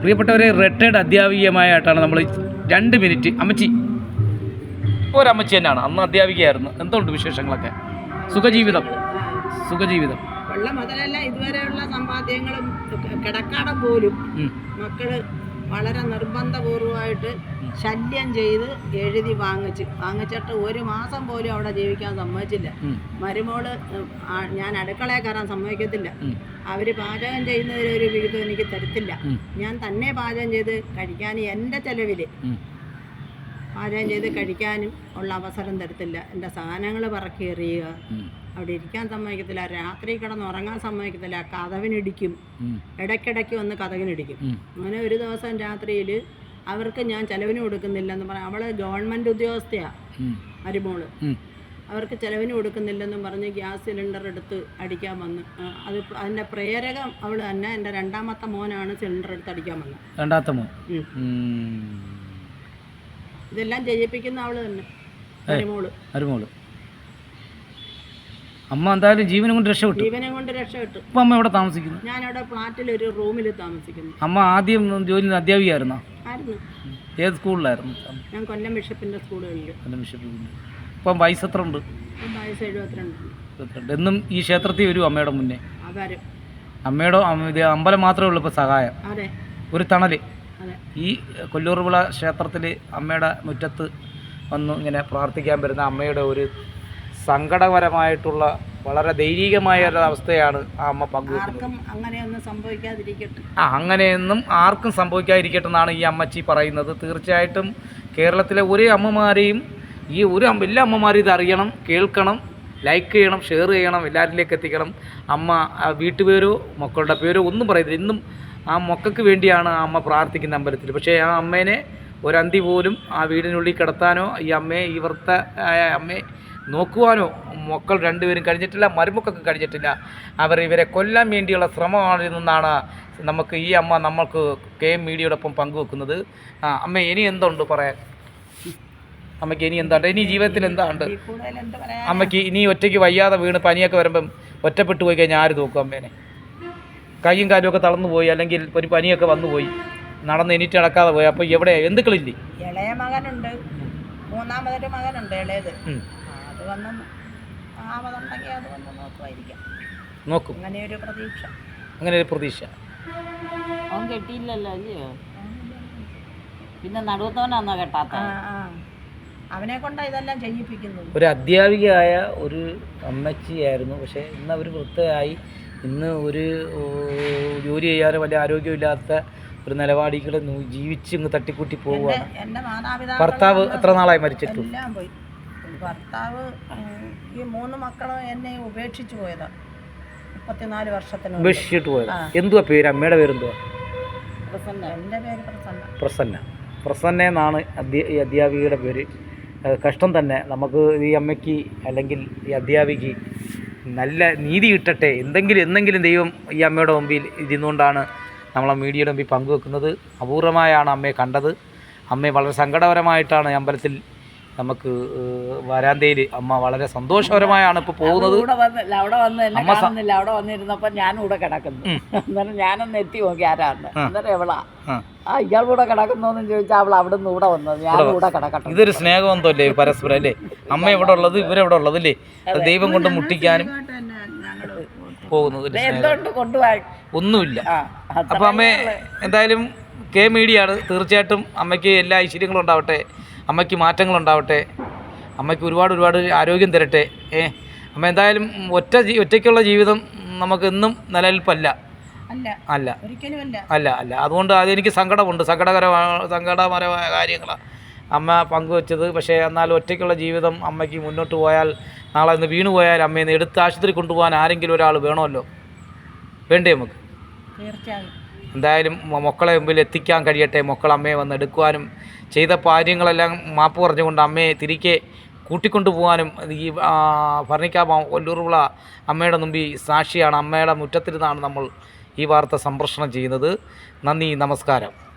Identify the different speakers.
Speaker 1: പ്രിയപ്പെട്ടവരെ റിട്ടയർഡ് അധ്യാപികമായിട്ടാണ് നമ്മൾ രണ്ട് മിനിറ്റ് അമ്മച്ചി. ഒരമ്മച്ചി തന്നെയാണ്. അന്ന് അധ്യാപികയായിരുന്നു. എന്തുകൊണ്ട് വിശേഷങ്ങളൊക്കെ? സുഖജീവിതം. സുഖജീവിതം.
Speaker 2: ഉള്ള മുതലല്ല ഇതുവരെയുള്ള സമ്പാദ്യങ്ങളും കിടക്കാടം പോലും മക്കൾ വളരെ നിർബന്ധപൂർവമായിട്ട് ശല്യം ചെയ്ത് എഴുതി വാങ്ങിച്ച്. വാങ്ങിച്ചിട്ട് ഒരു മാസം പോലും അവിടെ ജീവിക്കാൻ സമ്മതിച്ചില്ല. മരുമോൾ ഞാൻ അടുക്കളയിൽ കയറാൻ സമ്മതിക്കത്തില്ല.
Speaker 1: അവർ
Speaker 2: അവർ പാചകം ചെയ്യുന്നതിലൊരു വിഹിതം എനിക്ക് തരത്തില്ല. ഞാൻ തന്നെ പാചകം ചെയ്ത് കഴിക്കാൻ എന്റെ ചെലവിൽ പാചകം ചെയ്ത് കഴിക്കാനും ഉള്ള അവസരം തരത്തില്ല. എന്റെ സാധനങ്ങൾ പറക്കി എറിയുക. അവിടെ ഇരിക്കാൻ സമ്മതിക്കത്തില്ല. രാത്രി കിടന്ന് ഉറങ്ങാൻ സമ്മതിക്കത്തില്ല. കഥവിനിടിക്കും. ഇടയ്ക്കിടയ്ക്ക് വന്ന് കഥകിനിടിക്കും. അങ്ങനെ ഒരു ദിവസം രാത്രിയിൽ അവർക്ക് ഞാൻ ചെലവിന് കൊടുക്കുന്നില്ലെന്ന് പറഞ്ഞാൽ അവൾ
Speaker 1: ഗവൺമെന്റ്
Speaker 2: ഉദ്യോഗസ്ഥയാ.
Speaker 1: മരുമോൾ.
Speaker 2: അവർക്ക് ചെലവിന് കൊടുക്കുന്നില്ലെന്നും പറഞ്ഞ് ഗ്യാസ് സിലിണ്ടർ എടുത്ത് അടിക്കാൻ വന്ന്. അത് അതിന്റെ പ്രേരകം അവൾ തന്നെ എന്റെ രണ്ടാമത്തെ മോനാണ് സിലിണ്ടർ എടുത്ത് അടിക്കാൻ വന്നത്.
Speaker 1: രണ്ടാമത്തെ മോൻ.
Speaker 2: ഇതെല്ലാം ചെയ്യിപ്പിക്കുന്ന അവൾ തന്നെ മരുമോൾ.
Speaker 1: മരുമോൾ. അമ്മ എന്തായാലും ജീവനും കൊണ്ട് രക്ഷപ്പെട്ടു.
Speaker 2: ജീവനെ കൊണ്ട് രക്ഷപ്പെട്ടു.
Speaker 1: ഇപ്പൊ അമ്മ എവിടെ താമസിക്കുന്നു?
Speaker 2: ഞാൻ അവിടെ ഫ്ലാറ്റിൽ ഒരു റൂമിൽ താമസിക്കുന്നു.
Speaker 1: അമ്മ ആദ്യം ജോലി അധ്യാപികയായിരുന്നോ?
Speaker 2: ആയിരുന്നു.
Speaker 1: ഏത് സ്കൂളിലായിരുന്നു?
Speaker 2: ഞാൻ കൊല്ലം ബിഷപ്പിന്റെ സ്കൂളുകളിൽ
Speaker 1: കൊല്ലം ബിഷപ്പിന്റെ ഇപ്പം വയസ്സ് എത്ര ഉണ്ട്
Speaker 2: വയസ്സ് എഴുപത്തിരണ്ട്.
Speaker 1: എന്നും ഈ ക്ഷേത്രത്തിൽ വരും അമ്മയുടെ മുന്നേ.
Speaker 2: അതാരും.
Speaker 1: അമ്മയുടെ അമ്മ- ഇത് അമ്പലം മാത്രമേ ഉള്ളൂ ഇപ്പോൾ സഹായം.
Speaker 2: അതെ.
Speaker 1: ഒരു തണൽ.
Speaker 2: അതെ.
Speaker 1: ഈ കൊല്ലൂർവിള ക്ഷേത്രത്തിൽ അമ്മയുടെ മുറ്റത്ത് വന്നു ഇങ്ങനെ പ്രാർത്ഥിക്കാൻ വരുന്ന അമ്മയുടെ ഒരു സങ്കടപരമായിട്ടുള്ള വളരെ ദൈവികമായ ഒരു അവസ്ഥയാണ് ആ അമ്മ പങ്കുവെക്കുന്നത്. ആ അങ്ങനെയൊന്നും ആർക്കും സംഭവിക്കാതിരിക്കട്ടെ എന്നാണ് ഈ അമ്മച്ചി പറയുന്നത്. തീർച്ചയായിട്ടും കേരളത്തിലെ ഒരേ അമ്മമാരെയും ഈ ഒരു എല്ലാ അമ്മമാരും ഇത് അറിയണം കേൾക്കണം ലൈക്ക് ചെയ്യണം ഷെയർ ചെയ്യണം എല്ലാവരിലേക്ക് എത്തിക്കണം. അമ്മ വീട്ടുപേരോ മക്കളുടെ പേരോ ഒന്നും പറയത്തില്ല. ഇന്നും ആ മക്കൾക്ക് വേണ്ടിയാണ് ആ അമ്മ പ്രാർത്ഥിക്കുന്ന അമ്പലത്തിൽ. പക്ഷേ ആ അമ്മേനെ ഒരന്തി പോലും ആ വീടിനുള്ളിൽ കിടത്താനോ ഈ അമ്മയെ ഈ വൃത്ത ആയ അമ്മയെ നോക്കുവാനോ മക്കൾ രണ്ടുപേരും കഴിഞ്ഞിട്ടില്ല മരുമക്കൾക്ക് കഴിഞ്ഞിട്ടില്ല. അവർ ഇവരെ കൊല്ലാൻ വേണ്ടിയുള്ള ശ്രമമാണെന്നാണ് നമുക്ക് ഈ അമ്മ നമ്മൾക്ക് കെ എം മീഡിയയോടൊപ്പം പങ്കുവെക്കുന്നത്. ആ അമ്മ ഇനി എന്തുണ്ട് പറയാൻ? അമ്മയ്ക്ക് ഇനി എന്തുണ്ട് ഇനി ജീവിതത്തിൽ എന്താണ്ട്
Speaker 2: ഈ കൂടുതൽ എന്ത് പറയാ
Speaker 1: അമ്മയ്ക്ക് ഇനി ഒറ്റയ്ക്ക് വയ്യാതെ വീണ് പനിയൊക്കെ വരുമ്പം ഒറ്റപ്പെട്ടു പോയി കഴിഞ്ഞാൽ ആര് നോക്കും അമ്മേനെ? കൈയും കാലും ഒക്കെ തളർന്നു പോയി അല്ലെങ്കിൽ ഒരു പനിയൊക്കെ വന്നു പോയി നടന്ന് എണീറ്റ് നടക്കാതെ പോയി അപ്പോൾ എവിടെ എന്തുക്കളില്ലേ?
Speaker 2: ഇളയ മകനുണ്ട്. മൂന്നാമതൊരു മകനുണ്ട് ഇളയത്. വന്ന് ആവതുണ്ടെങ്കിൽ അത് വന്ന് നോക്കുമായിരിക്കാം
Speaker 1: നോക്കും.
Speaker 2: അങ്ങനെ ഒരു പ്രതീക്ഷ.
Speaker 1: അങ്ങനെ ഒരു പ്രതീക്ഷ.
Speaker 3: അവൻ കെട്ടിയില്ലല്ലോ അല്ലയോ? പിന്നെ നടുവത്തവനാന്നോ കെട്ടാത്ത?
Speaker 2: അവനെ കൊണ്ടാ ഇതെല്ലാം ചെയ്യിപ്പിക്കുന്നത്.
Speaker 1: ഒരു അധ്യാപികയായ ഒരു അമ്മച്ചിയായിരുന്നു. പക്ഷേ ഇന്ന് അവർ വൃത്തയായി ഇന്ന് ഒരു ജോലി ചെയ്യാതെ വലിയ ആരോഗ്യമില്ലാത്ത ഒരു നിലപാടികളെ ജീവിച്ച് ഇങ്ങ് തട്ടിക്കൂട്ടി പോവുകയാണ്. ഭർത്താവ് എത്ര നാളായി മരിച്ചിട്ടു?
Speaker 2: എല്ലാം പോയി. ഭർത്താവ് ഈ മൂന്ന് മക്കളും എന്നെ ഉപേക്ഷിച്ചു പോയതാ. മുപ്പത്തിനാല് വർഷത്തിന്.
Speaker 1: ഉപേക്ഷിച്ചിട്ട് പോയത്. എന്തുവാ പേര്? അമ്മയുടെ പേരെന്തുവാ?
Speaker 3: പ്രസന്ന.
Speaker 2: എന്റെ പേര് പ്രസന്ന.
Speaker 1: പ്രസന്ന. പ്രസന്ന എന്നാണ് ഈ അധ്യാപികയുടെ പേര്. കഷ്ടം തന്നെ. നമുക്ക് ഈ അമ്മയ്ക്ക് അല്ലെങ്കിൽ ഈ അധ്യാപികയ്ക്ക് നല്ല നീതി കിട്ടട്ടെ. എന്തെങ്കിലും എന്തെങ്കിലും ദൈവം ഈ അമ്മയുടെ മുമ്പിൽ ഇരുന്നുകൊണ്ടാണ് നമ്മളെ മീഡിയയുടെ മുമ്പിൽ പങ്കുവെക്കുന്നത്. അപൂർവമായാണ് അമ്മയെ കണ്ടത്. അമ്മയെ വളരെ സങ്കടപരമായിട്ടാണ് അമ്പലത്തിൽ നമുക്ക് വരാന്തയിൽ അമ്മ വളരെ സന്തോഷകരമായാണ് ഇപ്പോൾ പോകുന്നത്.
Speaker 3: ഇവിടെ അവിടെ വന്ന് എന്നെ കാണുന്നില്ല. അവിടെ വന്നിരുന്നപ്പോൾ ഞാനും ഇവിടെ കിടക്കുന്നു. അന്നേരം ഞാനൊന്ന് എത്തി നോക്കി ആരാണ് അന്നേരം എവളാ
Speaker 1: ആ.
Speaker 3: ഇയാൾ കൂടെ കിടക്കുന്നോന്ന് ചോദിച്ചാൽ അവൾ അവിടെ നിന്ന് ഇവിടെ വന്നത് ഞാൻ ഇവിടെ കിടക്കട്ടെ.
Speaker 1: ഇതൊരു സ്നേഹബന്ധമല്ലേ പരസ്പരം അല്ലേ? അമ്മ എവിടെ ഉള്ളത് ഇവരെവിടെ ഉള്ളത് അല്ലേ ദൈവം കൊണ്ട് മുട്ടിക്കാനും പോകുന്നത്. ഒന്നുമില്ല.
Speaker 3: അപ്പൊ
Speaker 1: അപ്പോൾ അമ്മ എന്തായാലും കെ മീഡിയ ആണ്. തീർച്ചയായിട്ടും അമ്മയ്ക്ക് എല്ലാ ഐശ്വര്യങ്ങളും ഉണ്ടാവട്ടെ. അമ്മയ്ക്ക് മാറ്റങ്ങളുണ്ടാവട്ടെ. അമ്മയ്ക്ക് ഒരുപാട് ഒരുപാട് ആരോഗ്യം തരട്ടെ. ഏ അമ്മ എന്തായാലും ഒറ്റ ഒറ്റയ്ക്കുള്ള ജീവിതം നമുക്ക് എന്നും നിലനിൽപ്പല്ല.
Speaker 2: അല്ല.
Speaker 1: അല്ല.
Speaker 2: അല്ല.
Speaker 1: അതുകൊണ്ട് അതെനിക്ക് സങ്കടമുണ്ട്. സങ്കടകരമായ സങ്കടകരമായ കാര്യങ്ങളാണ് അമ്മ പങ്കുവച്ചത്. പക്ഷേ എന്നാൽ ഒറ്റയ്ക്കുള്ള ജീവിതം അമ്മയ്ക്ക് മുന്നോട്ട് പോയാൽ നാളെ ഇന്ന് വീണു പോയാൽ അമ്മയെ എടുത്ത് ആശുപത്രി കൊണ്ടുപോകാൻ ആരെങ്കിലും ഒരാൾ വേണമല്ലോ? വേണ്ടേ നമുക്ക്?
Speaker 2: തീർച്ചയായും.
Speaker 1: എന്തായാലും മക്കളെ മുമ്പിൽ എത്തിക്കാൻ കഴിയട്ടെ. മക്കൾ അമ്മയെ വന്ന് എടുക്കുവാനും ചെയ്ത കാര്യങ്ങളെല്ലാം മാപ്പ് പറഞ്ഞുകൊണ്ട് അമ്മയെ തിരികെ കൂട്ടിക്കൊണ്ടു പോകാനും ഈ ആ, ഭരണിക്കാമ കൊല്ലൂർവിള അമ്മയുടെ മുമ്പിൽ സാക്ഷിയാണ്. അമ്മയുടെ മുറ്റത്തിരുന്നാണ് നമ്മൾ ഈ വാർത്ത സംപ്രേഷണം ചെയ്യുന്നത്. നന്ദി നമസ്കാരം.